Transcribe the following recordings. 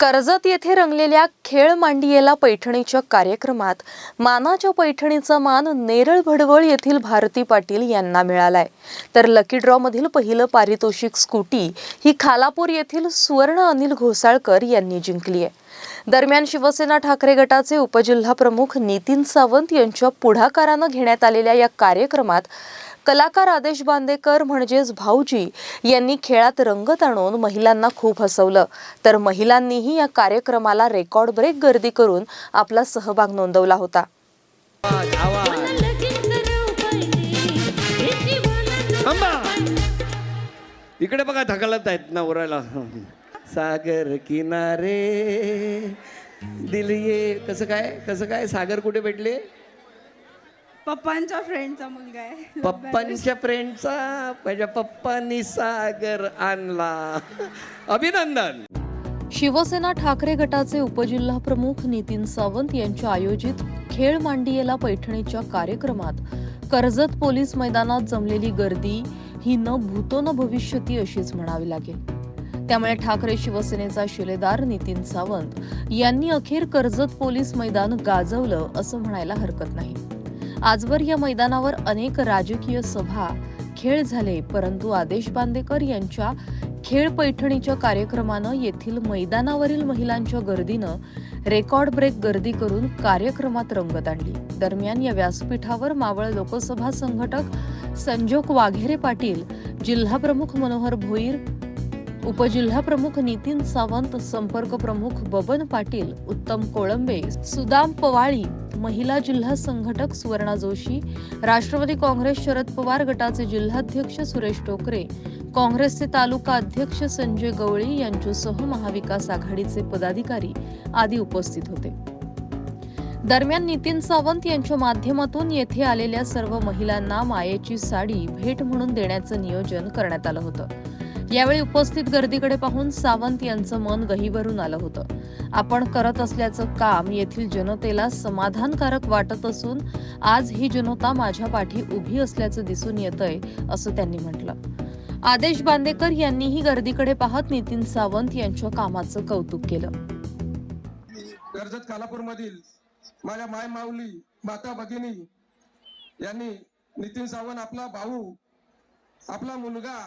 कर्जत येथे रंगलेल्या खेळ मांडियेला पैठणीच्या कार्यक्रमात मानाच्या पैठणीचा मान नेरळ भडवळ येथील भारती पाटील यांना मिळालाय. तर लकी ड्रॉ मधील पहिलं पारितोषिक स्कूटी ही खालापूर येथील सुवर्ण अनिल घोसाळकर यांनी जिंकली आहे. दरम्यान शिवसेना ठाकरे गटाचे उपजिल्हा प्रमुख नितीन सावंत यांच्या पुढाकारानं घेण्यात आलेल्या या कार्यक्रमात कलाकार आदेश बांदेकर म्हणजेच भाऊजी यांनी खेळात रंगत आणून महिलांना खूप हसवलं. तर महिलांनीही या कार्यक्रमाला रेकॉर्ड ब्रेक गर्दी करून आपला सहभाग नोंदवला होता. इकडे बघा ढकलत आहेत ना उरायला. सागर किनारे दिल ये कसं काय कसं काय सागर कुठे भेटले? पप्पांच्या फ्रेंडचा मुलगा आहे. पप्पांच्या फ्रेंडचा माझ्या पप्पांनी सागर आणला. अभिनंदन. शिवसेना ठाकरे गटाचे उपजिल्हा प्रमुख नितीन सावंत यांच्या आयोजित खेळ मांडियेला पैठणीच्या कार्यक्रमात कर्जत पोलीस मैदानात जमलेली गर्दी ही न भूतो न भविष्यती अशीच म्हणावी लागेल. त्यामुळे ठाकरे शिवसेनेचा शिलेदार नितीन सावंत यांनी अखेर कर्जत पोलीस मैदान गाजवलं असं म्हणायला हरकत नाही. आजवर या मैदानावर अनेक राजकीय सभा खेळ झाले परंतु आदेश बांदेकर यांच्या खेळ पैठणीच्या कार्यक्रमानं येथील मैदानावरील महिलांच्या गर्दीनं रेकॉर्ड ब्रेक गर्दी करून कार्यक्रमात रंगत आणली. दरम्यान या व्यासपीठावर मावळ लोकसभा संघटक संजोग वाघेरे पाटील जिल्हाप्रमुख मनोहर भोईर उपजिल्हा प्रमुख नितीन सावंत संपर्क प्रमुख बबन पाटील उत्तम कोळंबे सुदाम पवाळी महिला जिल्हा संघटक सुवर्णा जोशी राष्ट्रवादी काँग्रेस शरद पवार गटाचे जिल्हाध्यक्ष सुरेश टोकरे काँग्रेसचे तालुका अध्यक्ष संजय गवळी यांच्यासह महाविकास आघाडीचे पदाधिकारी आदी उपस्थित होते. दरम्यान नितीन सावंत यांच्या माध्यमातून येथे आलेल्या सर्व महिलांना मायेची साडी भेट म्हणून देण्याचं नियोजन करण्यात आलं होतं. यावेळी उपस्थित गर्दीकडे पाहून सावंत यांचं मन गहीवरून आलं होतं. आपण करत असल्याचं काम येथील जनतेला समाधानकारक वाटत असून आज ही जनता माझ्या पाठी उभी असल्याचं दिसून येतंय असं त्यांनी म्हटलं. आदेश बांदेकर यांनीही गर्दीकडे पाहत नितीन सावंत यांच्या कामाचं कौतुक केलं. कर्जत खालापूर मधील माझ्या माय माऊली माता भगिनी यांनी नितीन सावंत आपला भाऊ आपला मुलगा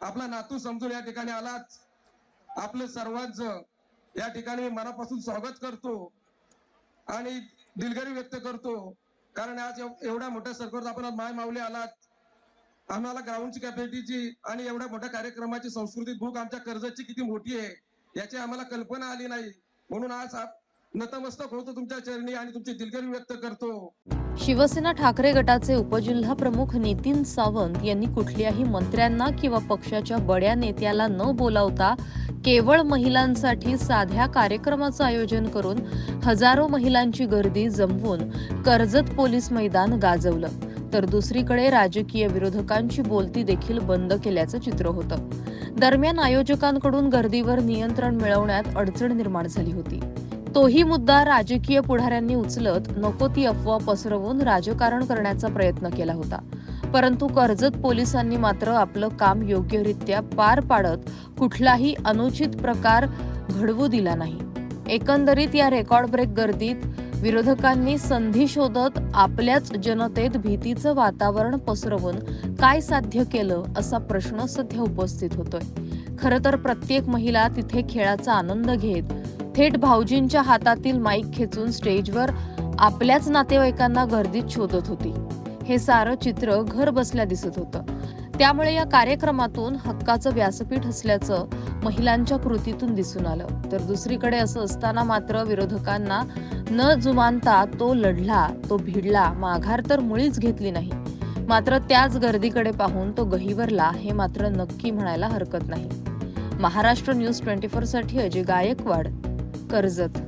आपला नातू समजून या ठिकाणी आलाच आपलं सर्वांच या ठिकाणी मनापासून स्वागत करतो आणि दिलगिरी व्यक्त करतो. कारण आज एवढ्या मोठ्या सरकार आपण माय माऊली आलात. आम्हाला ग्राउंडची कॅपॅसिटीची आणि एवढ्या मोठ्या कार्यक्रमाची संस्कृती भूक आमच्या कर्जाची किती मोठी आहे याची आम्हाला कल्पना आली नाही. म्हणून आज नतमस्तक होतो तुमच्या चरणी आणि तुमची दिलगिरी व्यक्त करतो. शिवसेना ठाकरे गटाचे उपजिल्हा प्रमुख नितीन सावंत यांनी कुठल्याही मंत्र्यांना किंवा पक्षाच्या बड्या नेत्याला न बोलावता केवळ महिलांसाठी साध्या कार्यक्रमाचं आयोजन करून हजारो महिलांची गर्दी जमवून कर्जत पोलीस मैदान गाजवलं. तर दुसरीकडे राजकीय विरोधकांची बोलती देखील बंद केल्याचं चित्र होतं. दरम्यान आयोजकांकडून गर्दीवर नियंत्रण मिळवण्यात अडचण निर्माण झाली होती. तोही मुद्दा राजकीय पुढाऱ्यांनी उचलत नको ती अफवा पसरवून राजकारण करण्याचा प्रयत्न केला होता. परंतु कर्जत पोलिसांनी मात्र आपलं काम योग्यरित्या पार पाडत कुठलाही अनुचित प्रकार घडवू दिला नाही. एकंदरीत या रेकॉर्ड ब्रेक गर्दीत विरोधकांनी संधी शोधत आपल्याच जनतेत भीतीचं वातावरण पसरवून काय साध्य केलं असा प्रश्न सध्या उपस्थित होतोय. खरं तर प्रत्येक महिला तिथे खेळाचा आनंद घेत थेट भाऊजींच्या हातातील माईक खेचून स्टेजवर आपल्याच नातेवाईकांना गर्दीत शोधत होती. हे सारं चित्र घर बसल्या दिसत होतं. त्यामुळे या कार्यक्रमातून हक्काचं व्यासपीठ असल्याचं महिलांच्या कृतीतून दिसून आलं. तर दुसरीकडे असं असताना मात्र विरोधकांना न जुमानता तो लढला तो भिडला माघार तर मुळीच घेतली नाही. मात्र त्याच गर्दीकडे पाहून तो गहिवरला हे मात्र नक्की म्हणायला हरकत नाही. महाराष्ट्र न्यूज ट्वेंटी फोरसाठी अजय गायकवाड. कर्जत.